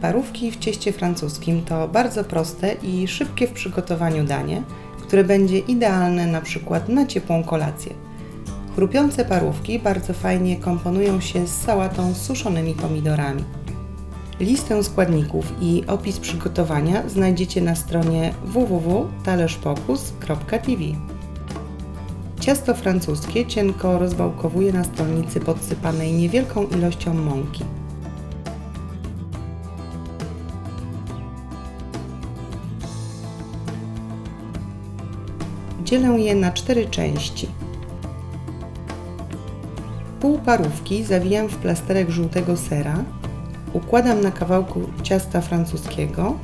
Parówki w cieście francuskim to bardzo proste i szybkie w przygotowaniu danie, które będzie idealne na przykład na ciepłą kolację. Chrupiące parówki bardzo fajnie komponują się z sałatą z suszonymi pomidorami. Listę składników i opis przygotowania znajdziecie na stronie www.talerzpokus.tv. Ciasto francuskie cienko rozwałkowuję na stolnicy podsypanej niewielką ilością mąki. Dzielę je na cztery części. Pół parówki zawijam w plasterek żółtego sera, układam na kawałku ciasta francuskiego,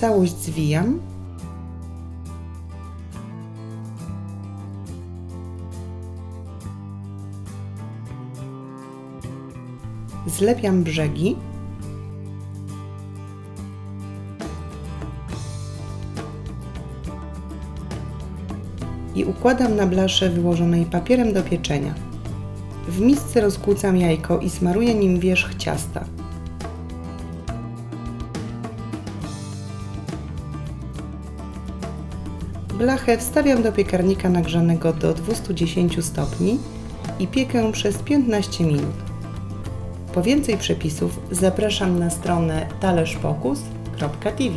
całość zwijam Zlepiam brzegi. I układam na blasze wyłożonej papierem do pieczenia. W misce rozkłócam jajko i smaruję nim wierzch ciasta. Blachę wstawiam do piekarnika nagrzanego do 210 stopni i piekę przez 15 minut. Po więcej przepisów zapraszam na stronę talerzpokus.tv.